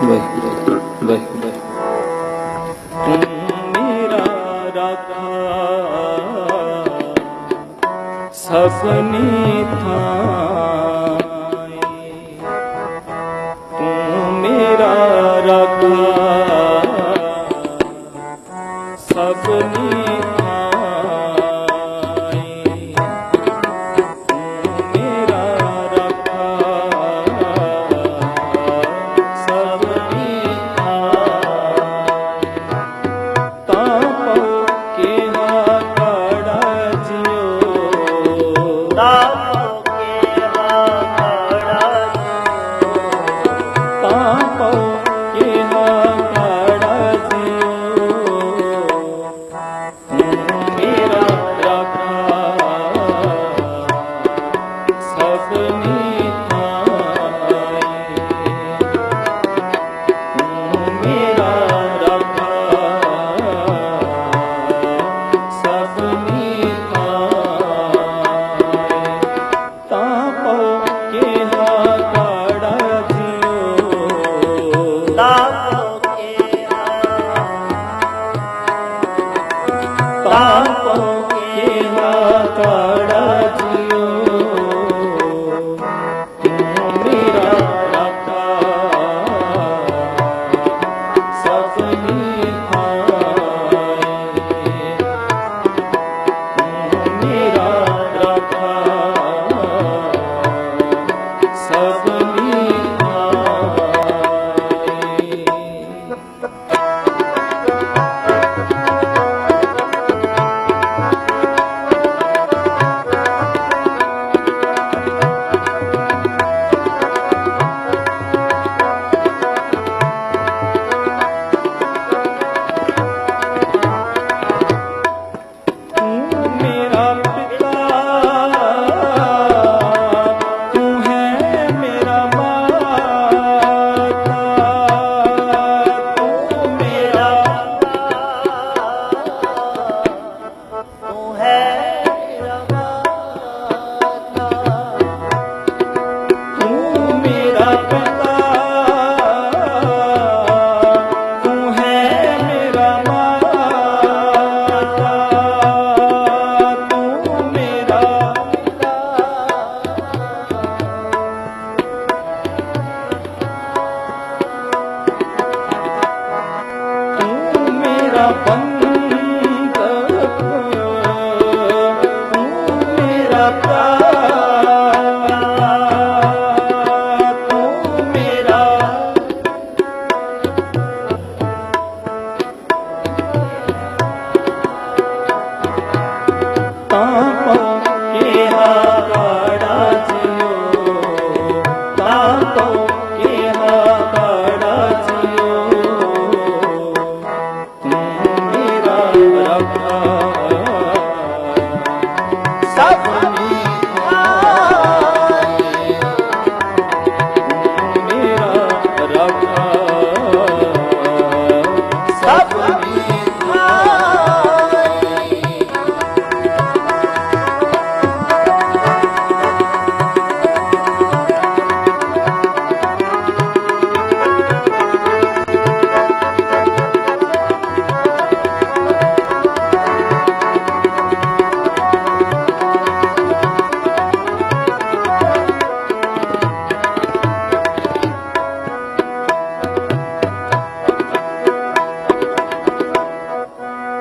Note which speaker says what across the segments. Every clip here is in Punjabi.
Speaker 1: ਵਾਹਿਗੁਰੂ ਵਾਹਿਗੁਰੂ
Speaker 2: ਤੂੰ ਮੇਰਾ ਰਾਖਾ ਸਭਨੀ ਥਾਈ ਤੂੰ ਮੇਰਾ ਰਾਖਾ ਸਭਨੀ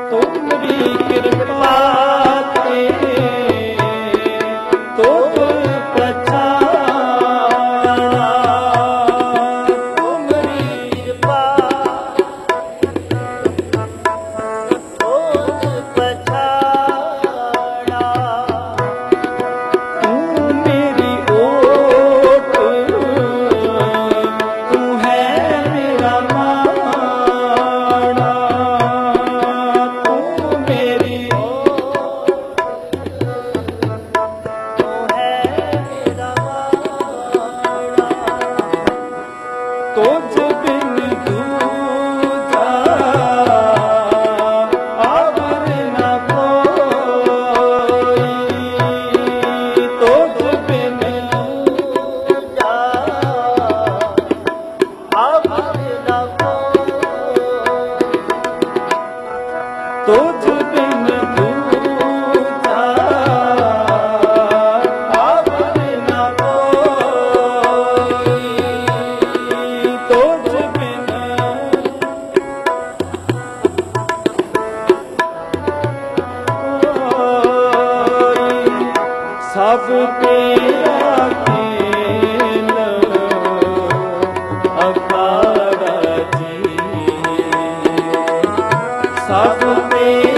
Speaker 2: ਤੁਮਰੀ ਕਿਰਪਾ ਸਭ ਤੇ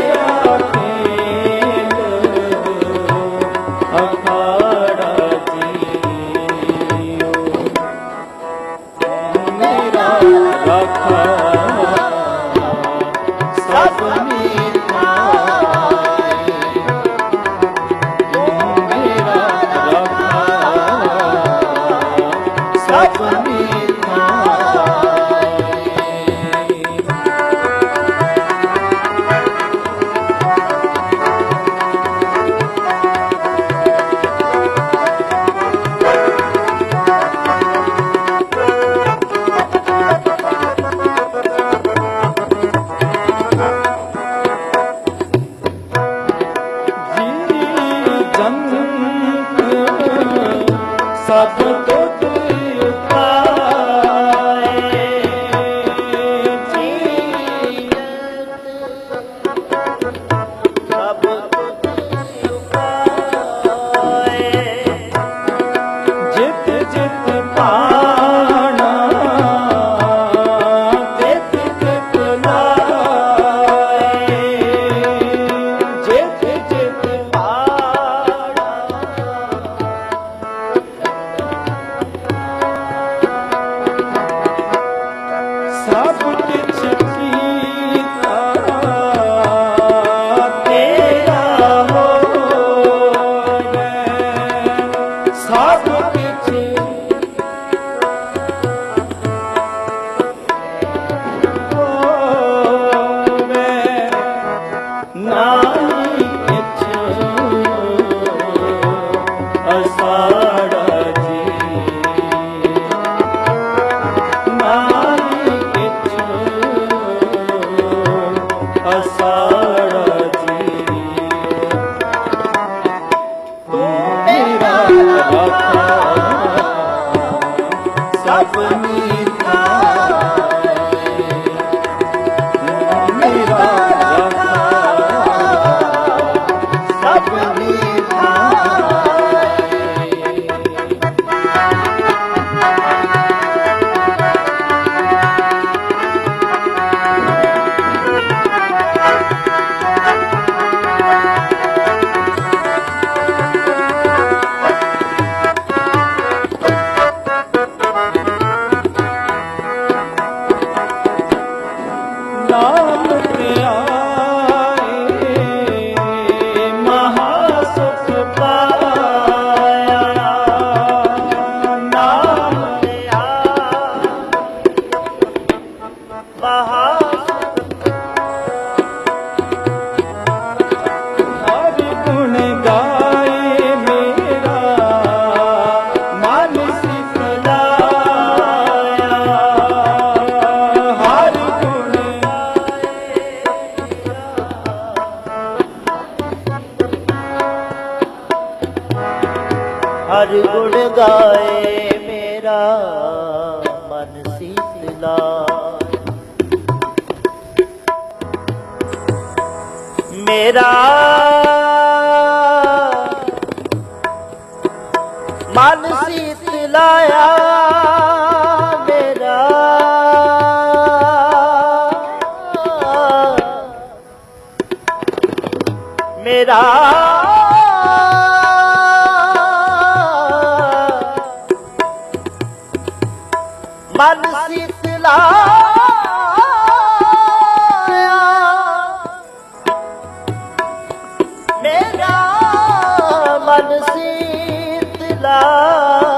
Speaker 3: Oh.
Speaker 2: ਹਰ ਗੁਣ ਗਾਏ ਮੇਰਾ ਮਨ
Speaker 3: ਸੀਤਲਾ। ਮੇਰਾ ਮਨ ਸ਼ੀਤਲਾ ਮੇਰਾ ਮੇਰਾ
Speaker 2: আল্লাহ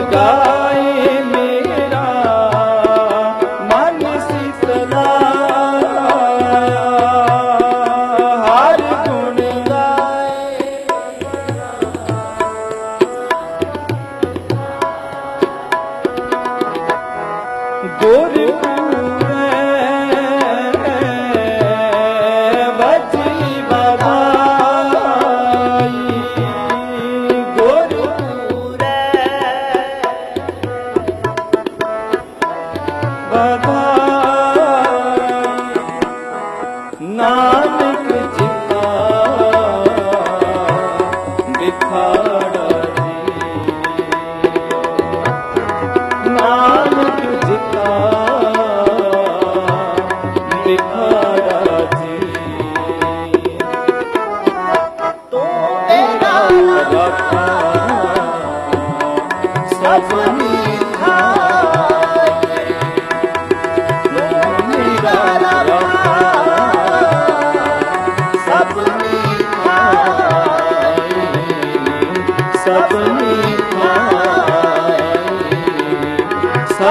Speaker 2: lugar.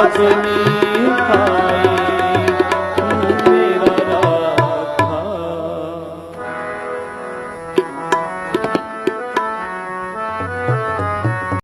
Speaker 4: ਸਭ ਨਿਖਾਏ ਸਭ ਨਿਖਾਏ